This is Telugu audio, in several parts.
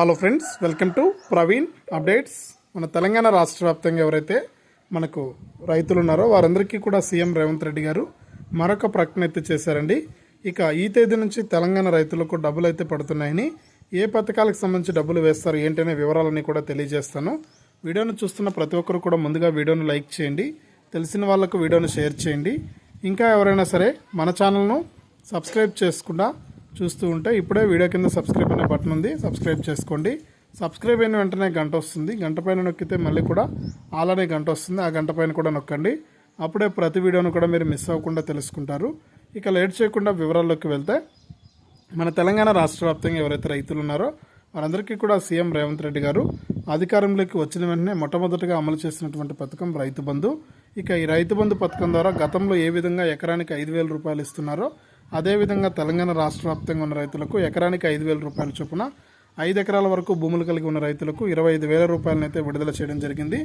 Hello friends welcome to Praveen updates మన తెలంగాణ రాష్ట్ర వ్యాప్తంగా ఎవరైతే మనకు రైతులు ఉన్నారో వారందరికీ కూడా సీఎం రేవంత్ రెడ్డి గారు మరొక ప్రకటన అయితే చేశారండి. ఇక ఈ తేదీ నుంచి తెలంగాణ రైతులకు డబ్బులు అయితే పడుతున్నాయని ఏ పథకాలకు సంబంధించి డబ్బులు వేస్తారు ఏంటనే వివరాలన్నీ కూడా తెలియజేస్తాను. వీడియోను చూస్తున్న ప్రతి ఒక్కరు కూడా ముందుగా వీడియోను లైక్ చేయండి తెలిసిన వాళ్ళకు వీడియోను షేర్ చేయండి. ఇంకా ఎవరైనా సరే మన ఛానల్ను సబ్స్క్రైబ్ చేసుకుండా చూస్తూ ఉంటే ఇప్పుడే వీడియో కింద సబ్స్క్రైబ్ అనే బటన్ ఉంది. సబ్స్క్రైబ్ చేసుకోండి. సబ్స్క్రైబ్ అయిన వెంటనే గంట వస్తుంది. గంట పైన నొక్కితే మళ్ళీ కూడా అలానే గంట వస్తుంది. ఆ గంట పైన కూడా నొక్కండి. అప్పుడే ప్రతి వీడియోను కూడా మీరు మిస్ అవ్వకుండా తెలుసుకుంటారు. ఇక లేట్ చేయకుండా వివరాల్లోకి వెళ్తే మన తెలంగాణ రాష్ట్ర వ్యాప్తంగా ఎవరైతే రైతులు ఉన్నారో వారందరికీ కూడా సీఎం రేవంత్ రెడ్డి గారు అధికారంలోకి వచ్చిన వెంటనే మొట్టమొదటిగా అమలు చేసినటువంటి పథకం రైతు బంధు. ఇక ఈ రైతు బంధు పథకం ద్వారా గతంలో ఏ విధంగా ఎకరానికి ఐదు వేల రూపాయలు ఇస్తున్నారో అదేవిధంగా తెలంగాణ రాష్ట్ర వ్యాప్తంగా ఉన్న రైతులకు ఎకరానికి ఐదు వేల రూపాయల చొప్పున ఐదు ఎకరాల వరకు భూములు కలిగి ఉన్న రైతులకు ఇరవై ఐదు వేల రూపాయలను అయితే విడుదల చేయడం జరిగింది.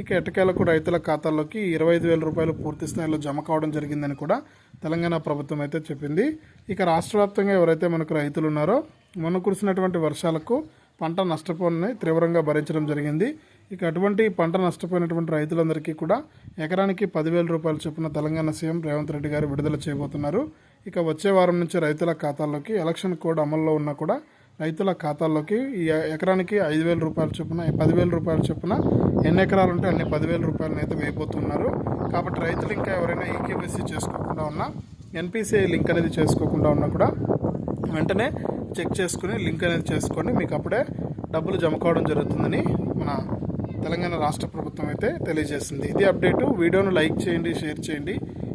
ఇక ఎటకేలకు రైతుల ఖాతాల్లోకి ఇరవై ఐదు వేల రూపాయలు పూర్తి స్థాయిలో జమ కావడం జరిగిందని కూడా తెలంగాణ ప్రభుత్వం అయితే చెప్పింది. ఇక రాష్ట్ర వ్యాప్తంగా ఎవరైతే మనకు రైతులు ఉన్నారో మొన్న కురిసినటువంటి వర్షాలకు పంట నష్టపోని తీవ్రంగా భరించడం జరిగింది. ఇక అటువంటి పంట నష్టపోయినటువంటి రైతులందరికీ కూడా ఎకరానికి పదివేల రూపాయల చొప్పున తెలంగాణ సీఎం రేవంత్ రెడ్డి గారు విడుదల చేయబోతున్నారు. ఇక వచ్చే వారం నుంచి రైతుల ఖాతాల్లోకి ఎలక్షన్ కోడ్ అమల్లో ఉన్నా కూడా రైతుల ఖాతాల్లోకి ఈ ఎకరానికి ఐదు వేల రూపాయల చొప్పున పదివేల రూపాయల చొప్పున ఎన్ని ఎకరాలు ఉంటే అన్ని పదివేల రూపాయలను అయితే వేయబోతున్నారు. కాబట్టి రైతులు ఇంకా ఎవరైనా ఈకేబీసీ చేసుకోకుండా ఉన్నా ఎన్పిసిఐ లింక్ అనేది చేసుకోకుండా ఉన్నా కూడా వెంటనే చెక్ చేసుకుని లింక్ అనేది చేసుకొని మీకు అప్పుడే డబ్బులు జమ కావడం జరుగుతుందని మన తెలంగాణ రాష్ట్ర ప్రభుత్వం అయితే తెలియజేస్తుంది ఇది అప్డేటు. వీడియోను లైక్ చేయండి షేర్ చేయండి.